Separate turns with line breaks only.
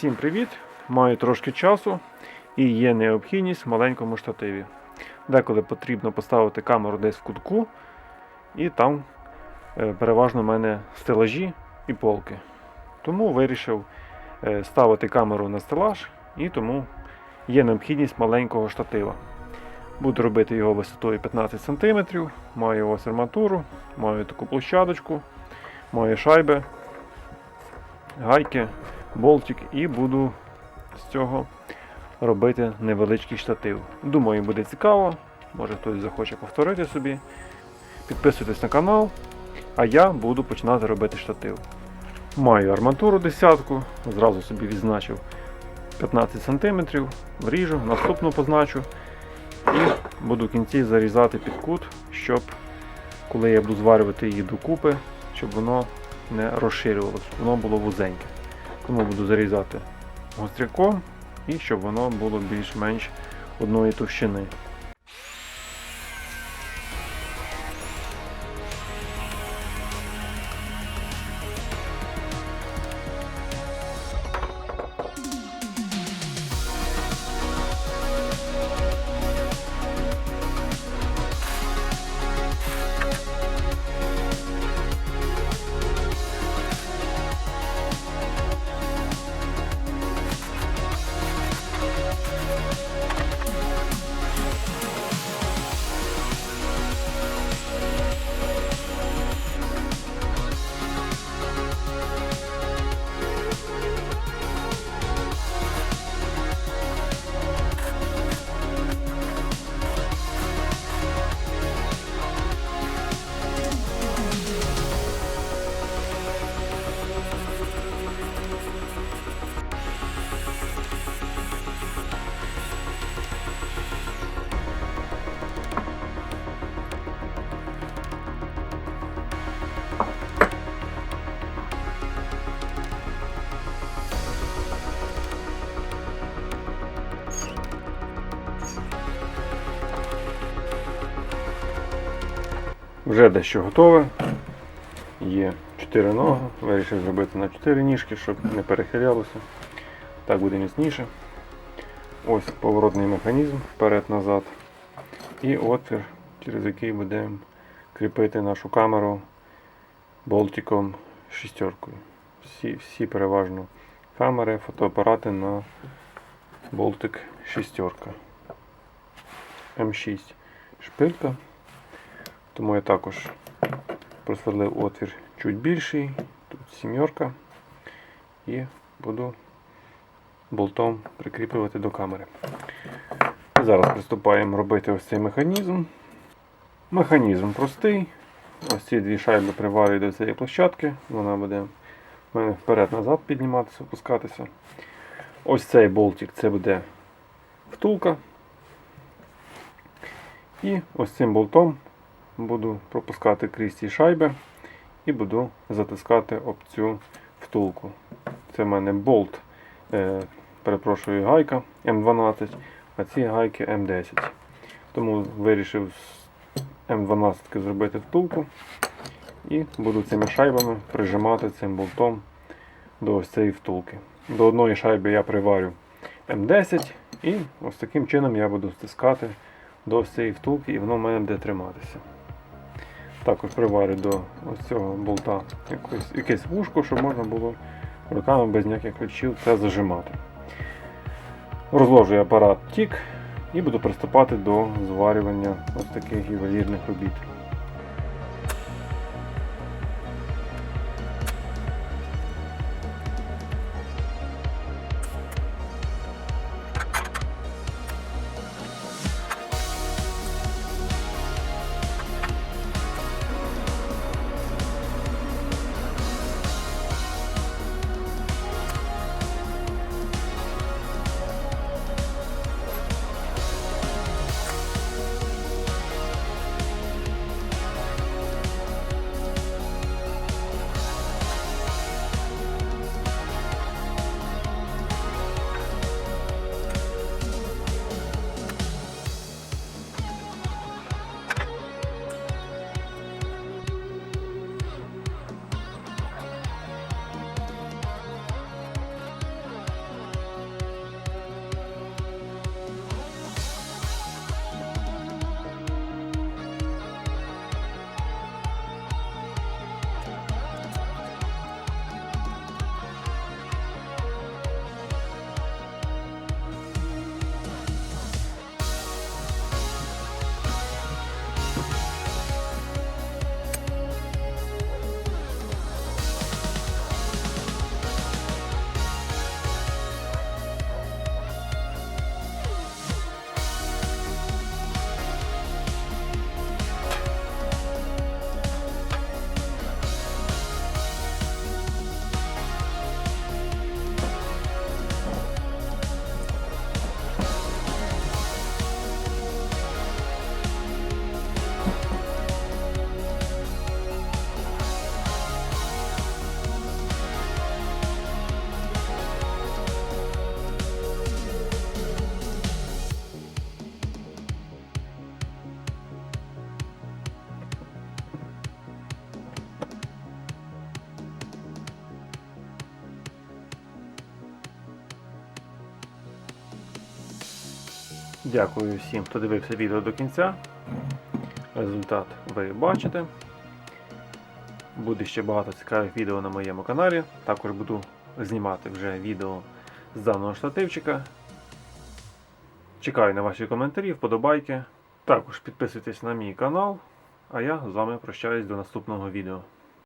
Всім привіт! Маю трошки часу і є необхідність в маленькому штативі. Деколи потрібно поставити камеру десь в кутку, і там е, переважно в мене стелажі і полки. Тому вирішив е, ставити камеру на стелаж, і тому є необхідність маленького штатива. Буду робити його висотою 15 см, маю ось арматуру, маю таку площадочку, маю шайби, гайки, болтик і буду з цього робити невеличкий штатив. Думаю, буде цікаво. Може хтось захоче повторити собі. Підписуйтесь на канал, а я буду починати робити штатив. Маю арматуру десятку, зразу собі відзначив 15 см, вріжу, наступну позначу і буду в кінці зарізати під кут, щоб коли я буду зварювати її докупи, щоб воно не розширювалося, воно було вузеньке. Тому буду зарізати гостряком і щоб воно було більш-менш одної товщини. Вже дещо готове. Є 4 ноги. Вирішив зробити на 4 ніжки, щоб не перехилялося. Так буде міцніше. Ось поворотний механізм вперед-назад. І отвір, через який будемо кріпити нашу камеру болтиком шістеркою. Всі, всі переважно камери, фотоапарати на болтик шістерка. М6 шпилька. Тому я також просверлив отвір чуть більший, тут сімерка, і буду болтом прикріплювати до камери. Зараз приступаємо робити ось цей механізм. Механізм простий. Ось ці дві шайби приварюю до цієї площадки, вона буде в мене вперед-назад підніматися, опускатися. Ось цей болтик це буде втулка. І ось цим болтом буду пропускати крізь ці шайби і буду затискати об цю втулку. Це в мене болт, е, перепрошую, гайка М12, а ці гайки М10. Тому вирішив з М12 зробити втулку і буду цими шайбами прижимати цим болтом до ось цієї втулки. До одної шайби я приварю М10 і ось таким чином я буду стискати до ось цієї втулки і воно в мене буде триматися. Також приварю до ось цього болта якось, якесь вушко, щоб можна було руками без ніяких ключів це зажимати. Розложу апарат тік і буду приступати до зварювання ось таких ювелірних робіт. Дякую всім, хто дивився відео до кінця. Результат ви бачите. Буде ще багато цікавих відео на моєму каналі. Також буду знімати вже відео з даного штативчика. Чекаю на ваші коментарі, вподобайки. Також підписуйтесь на мій канал. А я з вами прощаюсь до наступного відео.